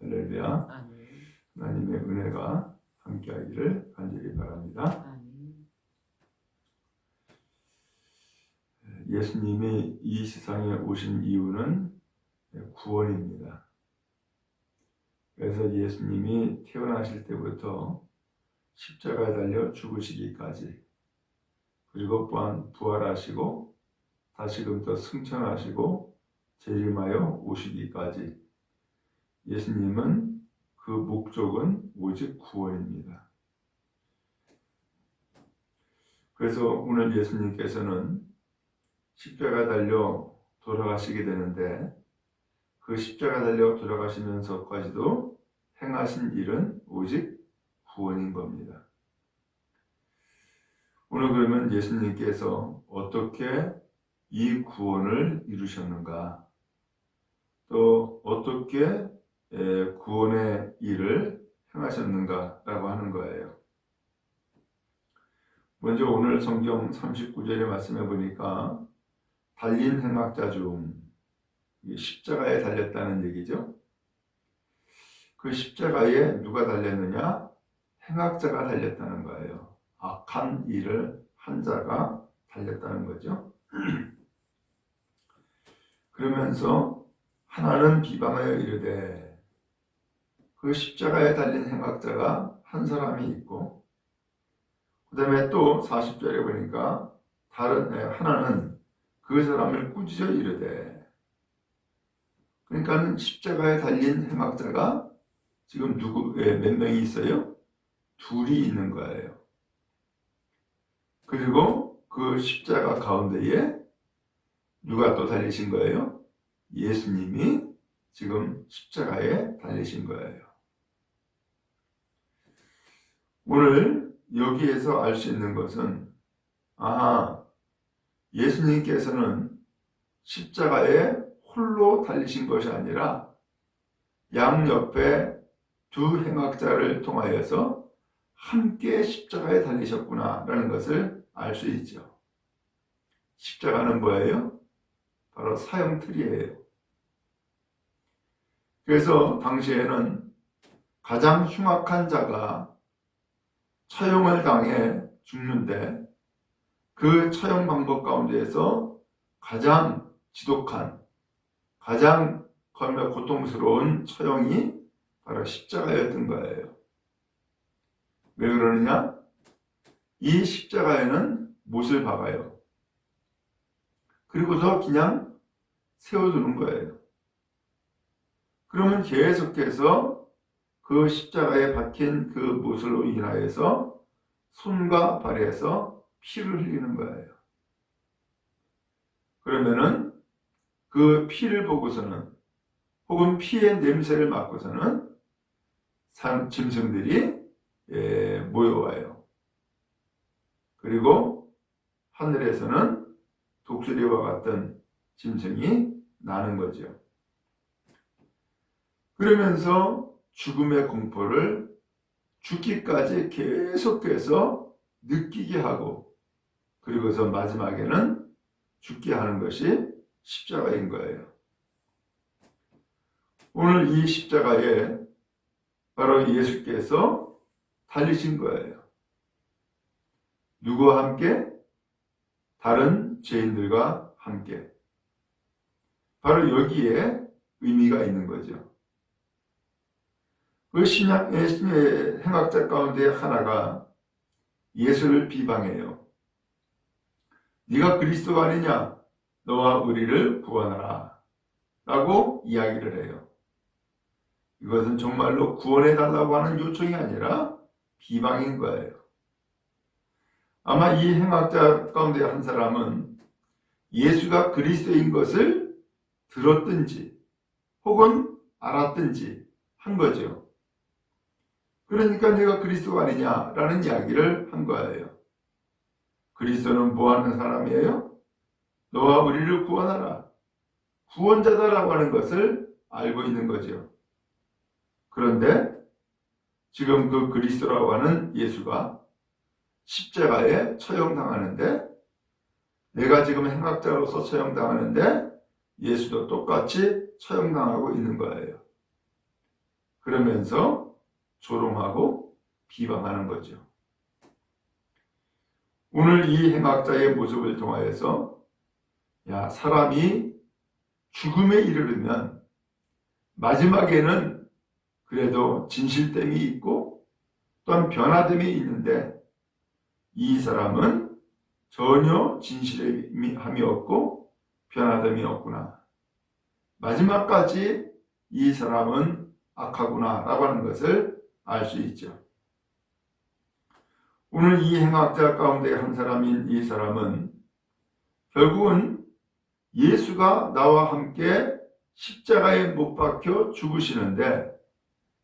할렐루야. 아멘. 하나님의 은혜가 함께하기를 간절히 바랍니다. 아멘. 예수님이 이 세상에 오신 이유는 구원입니다. 그래서 예수님이 태어나실 때부터 십자가에 달려 죽으시기까지 그리고 또한 부활하시고 다시금 또 승천하시고 재림하여 오시기까지 예수님은 그 목적은 오직 구원입니다. 그래서 오늘 예수님께서는 십자가 달려 돌아가시게 되는데 그 십자가 달려 돌아가시면서까지도 행하신 일은 오직 구원인 겁니다. 오늘 그러면 예수님께서 어떻게 이 구원을 이루셨는가? 또 어떻게 에, 구원의 일을 행하셨는가라고 하는 거예요. 먼저 오늘 성경 39절의 말씀에 보니까 달린 행악자 중 십자가에 달렸다는 얘기죠. 그 십자가에 누가 달렸느냐? 행악자가 달렸다는 거예요. 악한 일을 한 자가 달렸다는 거죠. 그러면서 하나는 비방하여 이르되 그 십자가에 달린 행악자가 한 사람이 있고 그 다음에 또 40절에 보니까 다른 네, 하나는 그 사람을 꾸짖어 이르되 그러니까 십자가에 달린 행악자가 지금 누구 예, 몇 명이 있어요? 둘이 있는 거예요. 그리고 그 십자가 가운데에 누가 또 달리신 거예요? 예수님이 지금 십자가에 달리신 거예요. 오늘 여기에서 알 수 있는 것은 아 예수님께서는 십자가에 홀로 달리신 것이 아니라 양옆에 두 행악자를 통하여서 함께 십자가에 달리셨구나라는 것을 알 수 있죠. 십자가는 뭐예요? 바로 사형틀이에요. 그래서 당시에는 가장 흉악한 자가 처형을 당해 죽는데 그 처형 방법 가운데에서 가장 지독한, 가장 고통스러운 처형이 바로 십자가였던 거예요. 왜 그러느냐? 이 십자가에는 못을 박아요. 그리고서 그냥 세워두는 거예요. 그러면 계속해서 그 십자가에 박힌 그 못으로 인하여서 손과 발에서 피를 흘리는 거예요. 그러면은 그 피를 보고서는 혹은 피의 냄새를 맡고서는 산 짐승들이 예, 모여와요. 그리고 하늘에서는 독수리와 같은 짐승이 나는 거죠. 그러면서 죽음의 공포를 죽기까지 계속해서 느끼게 하고 그리고서 마지막에는 죽게 하는 것이 십자가인 거예요. 오늘 이 십자가에 바로 예수께서 달리신 거예요. 누구와 함께? 다른 죄인들과 함께. 바로 여기에 의미가 있는 거죠. 그 신약, 신의 행악자 가운데 하나가 예수를 비방해요. 네가 그리스도 아니냐? 너와 우리를 구원하라. 라고 이야기를 해요. 이것은 정말로 구원해달라고 하는 요청이 아니라 비방인 거예요. 아마 이 행악자 가운데 한 사람은 예수가 그리스도인 것을 들었든지 혹은 알았든지 한 거죠. 그러니까 내가 그리스도가 아니냐라는 이야기를 한 거예요. 그리스도는 뭐 하는 사람이에요? 너와 우리를 구원하라. 구원자다라고 하는 것을 알고 있는 거죠. 그런데 지금 그 그리스도라고 하는 예수가 십자가에 처형당하는데 내가 지금 행악자로서 처형당하는데 예수도 똑같이 처형당하고 있는 거예요. 그러면서 조롱하고 비방하는 거죠. 오늘 이 행악자의 모습을 통하여서 야 사람이 죽음에 이르르면 마지막에는 그래도 진실됨이 있고 또한 변화됨이 있는데 이 사람은 전혀 진실함이 없고 변화됨이 없구나. 마지막까지 이 사람은 악하구나 라고 하는 것을 알 수 있죠. 오늘 이 행악자 가운데 한 사람인 이 사람은 결국은 예수가 나와 함께 십자가에 못 박혀 죽으시는데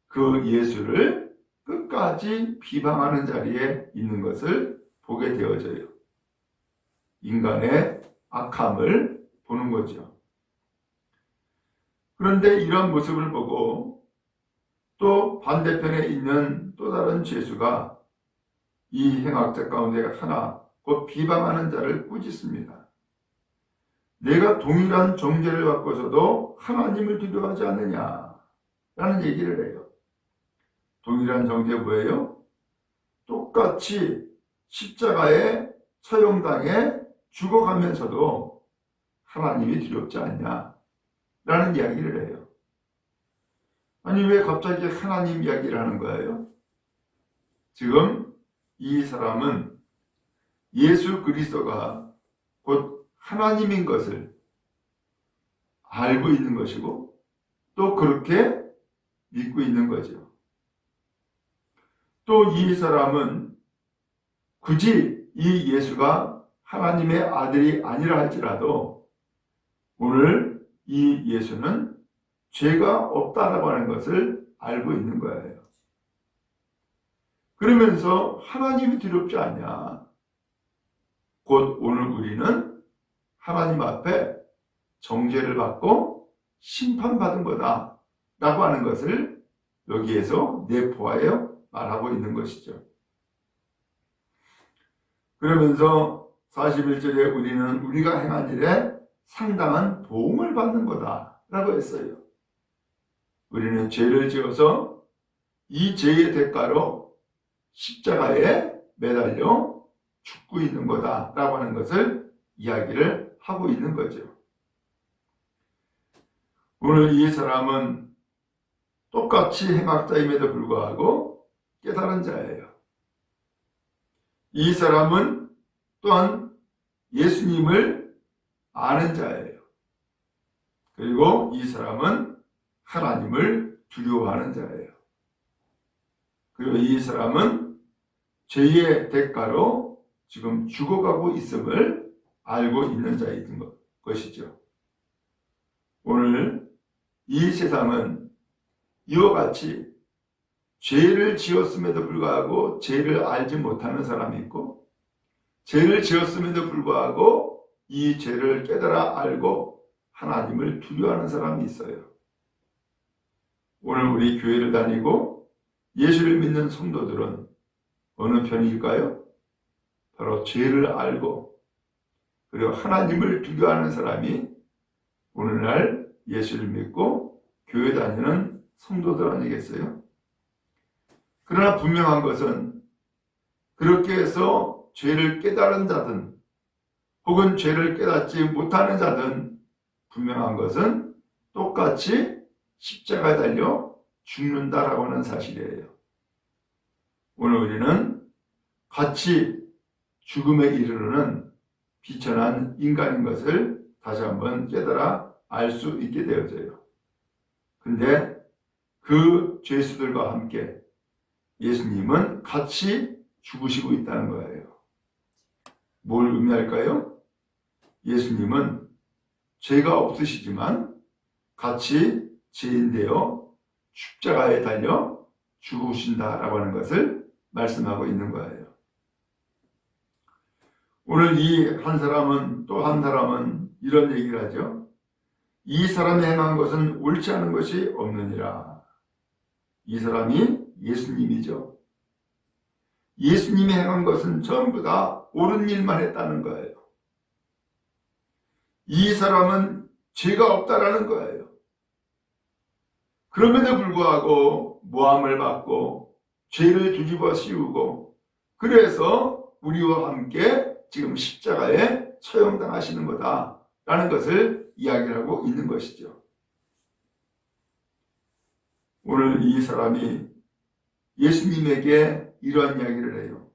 그 예수를 끝까지 비방하는 자리에 있는 것을 보게 되어져요. 인간의 악함을 보는 거죠. 그런데 이런 모습을 보고 또 반대편에 있는 또 다른 죄수가 이 행악자 가운데 하나 곧 비방하는 자를 꾸짖습니다. 내가 동일한 정죄를 받고서도 하나님을 두려워하지 않느냐 라는 얘기를 해요. 동일한 정죄 뭐예요? 똑같이 십자가에 처형당해 죽어가면서도 하나님이 두렵지 않냐 라는 이야기를 해요. 아니 왜 갑자기 하나님 이야기를 하는 거예요? 지금 이 사람은 예수 그리스도가 곧 하나님인 것을 알고 있는 것이고 또 그렇게 믿고 있는 거죠. 또 이 사람은 굳이 이 예수가 하나님의 아들이 아니라 할지라도 오늘 이 예수는 죄가 없다라고 하는 것을 알고 있는 거예요. 그러면서 하나님이 두렵지 않냐. 곧 오늘 우리는 하나님 앞에 정죄를 받고 심판받은 거다. 라고 하는 것을 여기에서 내포하여 말하고 있는 것이죠. 그러면서 41절에 우리는 우리가 행한 일에 상당한 도움을 받는 거다. 라고 했어요. 우리는 죄를 지어서 이 죄의 대가로 십자가에 매달려 죽고 있는 거다라고 하는 것을 이야기를 하고 있는 거죠. 오늘 이 사람은 똑같이 행악자임에도 불구하고 깨달은 자예요. 이 사람은 또한 예수님을 아는 자예요. 그리고 이 사람은 하나님을 두려워하는 자예요. 그리고 이 사람은 죄의 대가로 지금 죽어가고 있음을 알고 있는 자인 것이죠. 오늘 이 세상은 이와 같이 죄를 지었음에도 불구하고 죄를 알지 못하는 사람이 있고 죄를 지었음에도 불구하고 이 죄를 깨달아 알고 하나님을 두려워하는 사람이 있어요. 오늘 우리 교회를 다니고 예수를 믿는 성도들은 어느 편일까요? 바로 죄를 알고 그리고 하나님을 두려워하는 사람이 오늘날 예수를 믿고 교회 다니는 성도들 아니겠어요? 그러나 분명한 것은 그렇게 해서 죄를 깨달은 자든 혹은 죄를 깨닫지 못하는 자든 분명한 것은 똑같이 십자가에 달려 죽는다라고 하는 사실이에요. 오늘 우리는 같이 죽음에 이르르는 비천한 인간인 것을 다시 한번 깨달아 알 수 있게 되어져요. 근데 그 죄수들과 함께 예수님은 같이 죽으시고 있다는 거예요. 뭘 의미할까요? 예수님은 죄가 없으시지만 같이 죄인되어 십자가에 달려 죽으신다라고 하는 것을 말씀하고 있는 거예요. 오늘 이 한 사람은 또 한 사람은 이런 얘기를 하죠. 이 사람이 행한 것은 옳지 않은 것이 없느니라. 이 사람이 예수님이죠. 예수님이 행한 것은 전부 다 옳은 일만 했다는 거예요. 이 사람은 죄가 없다라는 거예요. 그럼에도 불구하고 모함을 받고 죄를 뒤집어 씌우고 그래서 우리와 함께 지금 십자가에 처형당하시는 거다라는 것을 이야기를 하고 있는 것이죠. 오늘 이 사람이 예수님에게 이러한 이야기를 해요.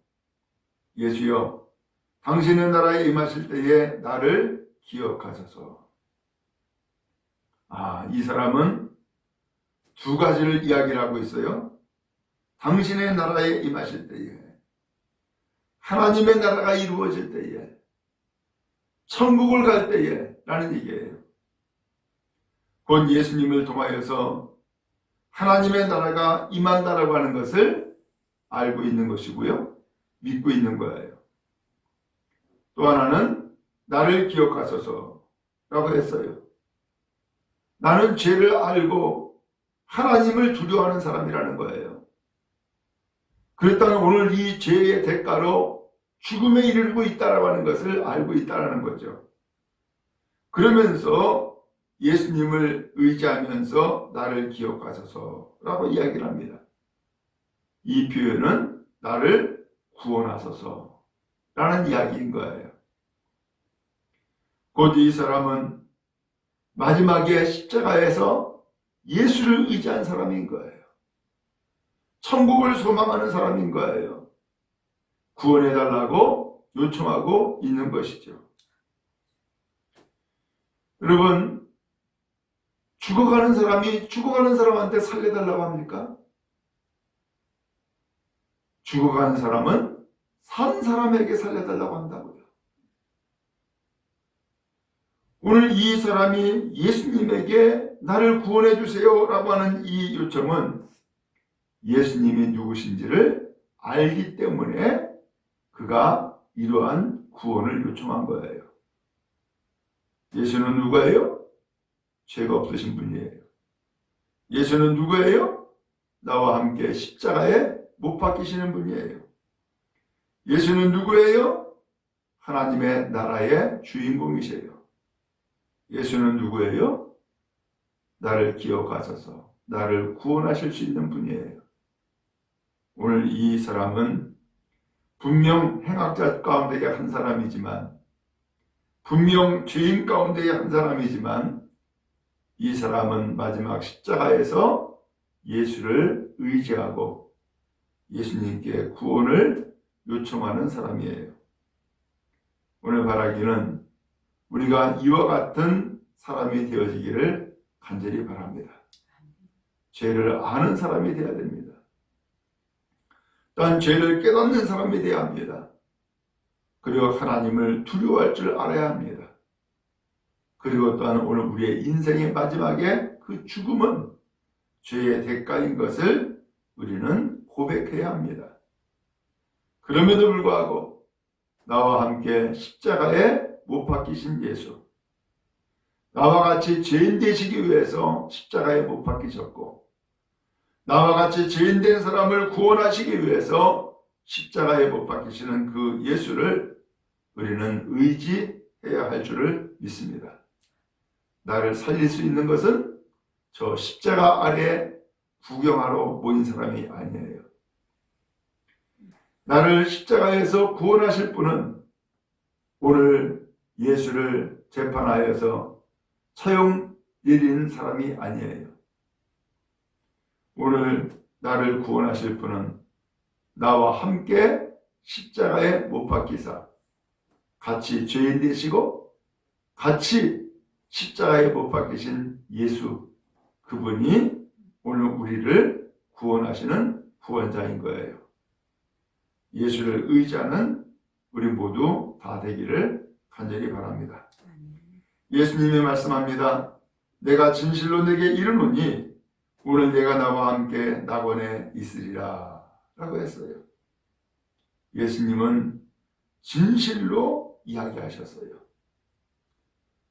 예수여, 당신의 나라에 임하실 때에 나를 기억하소서. 아, 이 사람은 두 가지를 이야기를 하고 있어요. 당신의 나라에 임하실 때에, 하나님의 나라가 이루어질 때에, 천국을 갈 때에, 라는 얘기예요. 곧 예수님을 통하여서 하나님의 나라가 임한다라고 하는 것을 알고 있는 것이고요. 믿고 있는 거예요. 또 하나는 나를 기억하소서라고 했어요. 나는 죄를 알고 하나님을 두려워하는 사람이라는 거예요. 그랬다면 오늘 이 죄의 대가로 죽음에 이르고 있다라고 하는 것을 알고 있다라는 거죠. 그러면서 예수님을 의지하면서 나를 기억하소서라고 이야기를 합니다. 이 표현은 나를 구원하소서라는 이야기인 거예요. 곧 이 사람은 마지막에 십자가에서 예수를 의지한 사람인 거예요. 천국을 소망하는 사람인 거예요. 구원해달라고 요청하고 있는 것이죠. 여러분, 죽어가는 사람이 죽어가는 사람한테 살려달라고 합니까? 죽어가는 사람은 산 사람에게 살려달라고 한다고요. 오늘 이 사람이 예수님에게 나를 구원해 주세요 라고 하는 이 요청은 예수님이 누구신지를 알기 때문에 그가 이러한 구원을 요청한 거예요. 예수는 누구예요? 죄가 없으신 분이에요. 예수는 누구예요? 나와 함께 십자가에 못 박히시는 분이에요. 예수는 누구예요? 하나님의 나라의 주인공이세요. 예수는 누구예요? 나를 기억하셔서 나를 구원하실 수 있는 분이에요. 오늘 이 사람은 분명 행악자 가운데의 한 사람이지만 분명 죄인 가운데의 한 사람이지만 이 사람은 마지막 십자가에서 예수를 의지하고 예수님께 구원을 요청하는 사람이에요. 오늘 바라기는 우리가 이와 같은 사람이 되어지기를 간절히 바랍니다. 죄를 아는 사람이 되어야 됩니다. 또한 죄를 깨닫는 사람이 되어야 합니다. 그리고 하나님을 두려워할 줄 알아야 합니다. 그리고 또한 오늘 우리의 인생의 마지막에 그 죽음은 죄의 대가인 것을 우리는 고백해야 합니다. 그럼에도 불구하고 나와 함께 십자가에 못 박히신 예수, 나와 같이 죄인 되시기 위해서 십자가에 못 박히셨고, 나와 같이 죄인 된 사람을 구원하시기 위해서 십자가에 못 박히시는 그 예수를 우리는 의지해야 할 줄을 믿습니다. 나를 살릴 수 있는 것은 저 십자가 아래 구경하러 모인 사람이 아니에요. 나를 십자가에서 구원하실 분은 오늘 예수를 재판하여서 내린 사람이 아니에요. 오늘 나를 구원하실 분은 나와 함께 십자가에 못 박히사 같이 죄인 되시고 같이 십자가에 못 박히신 예수 그분이 오늘 우리를 구원하시는 구원자인 거예요. 예수를 의지하는 우리 모두 다 되기를 간절히 바랍니다. 예수님이 말씀합니다. 내가 진실로 내게 이르노니 오늘 내가 나와 함께 낙원에 있으리라 라고 했어요. 예수님은 진실로 이야기하셨어요.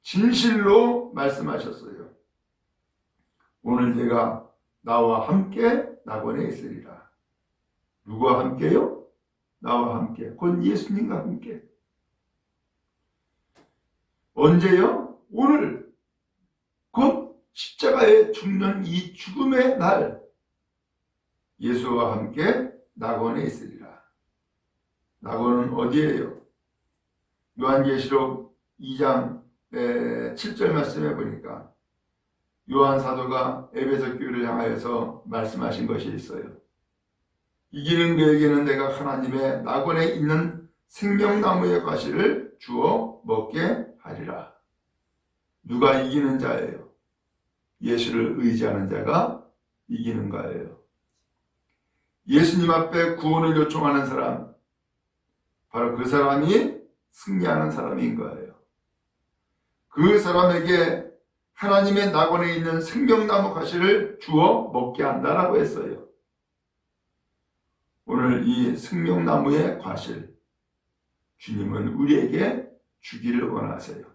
진실로 말씀하셨어요. 오늘 내가 나와 함께 낙원에 있으리라. 누구와 함께요? 나와 함께. 곧 예수님과 함께. 언제요? 오늘. 곧 십자가에 죽는 이 죽음의 날 예수와 함께 낙원에 있으리라. 낙원은 어디예요? 요한계시록 2장 7절 말씀해 보니까 요한 사도가 에베소 교회를 향하여서 말씀하신 것이 있어요. 이기는 그에게는 내가 하나님의 낙원에 있는 생명나무의 과실을 주어 먹게 하리라. 누가 이기는 자예요? 예수를 의지하는 자가 이기는 거예요. 예수님 앞에 구원을 요청하는 사람, 바로 그 사람이 승리하는 사람인 거예요. 그 사람에게 하나님의 낙원에 있는 생명나무 가시를 주어 먹게 한다라고 했어요. 오늘 이 생명나무의 과실, 주님은 우리에게 주기를 원하세요.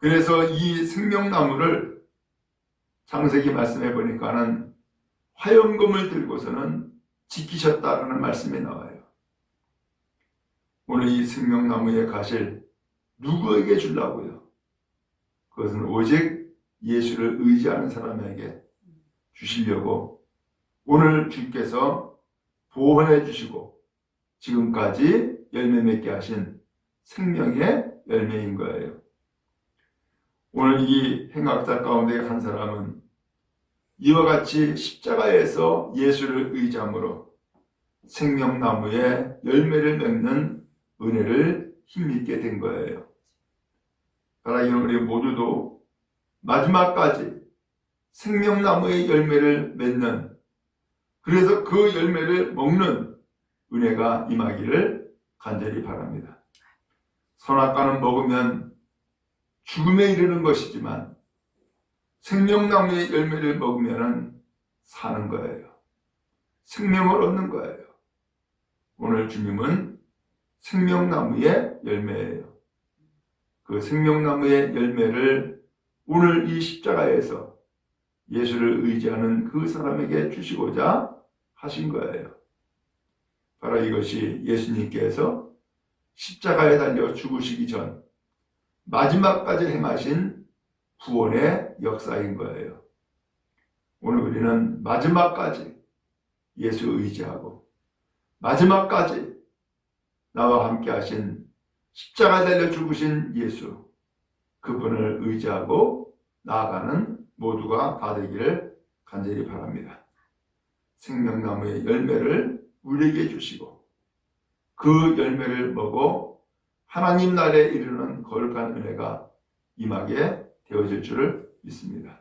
그래서 이 생명나무를 창세기 말씀해 보니까는 화염금을 들고서는 지키셨다라는 말씀이 나와요. 오늘 이 생명나무의 가실 누구에게 주려고요? 그것은 오직 예수를 의지하는 사람에게 주시려고 오늘 주께서 보호해 주시고 지금까지 열매 맺게 하신 생명의 열매인 거예요. 오늘 이 행악자 가운데 한 사람은 이와 같이 십자가에서 예수를 의지함으로 생명나무의 열매를 맺는 은혜를 힘입게 된 거예요. 사랑하는 우리 모두도 마지막까지 생명나무의 열매를 맺는 그래서 그 열매를 먹는 은혜가 임하기를 간절히 바랍니다. 선악과는 먹으면 죽음에 이르는 것이지만 생명나무의 열매를 먹으면 사는 거예요. 생명을 얻는 거예요. 오늘 주님은 생명나무의 열매예요. 그 생명나무의 열매를 오늘 이 십자가에서 예수를 의지하는 그 사람에게 주시고자 하신 거예요. 바로 이것이 예수님께서 십자가에 달려 죽으시기 전 마지막까지 행하신 구원의 역사인 거예요. 오늘 우리는 마지막까지 예수 의지하고 마지막까지 나와 함께 하신 십자가 달려 죽으신 예수 그분을 의지하고 나아가는 모두가 다 되기를 간절히 바랍니다. 생명나무의 열매를 우리에게 주시고 그 열매를 먹어 하나님 나라에 이르는 거룩한 은혜가 임하게 되어질 줄을 믿습니다.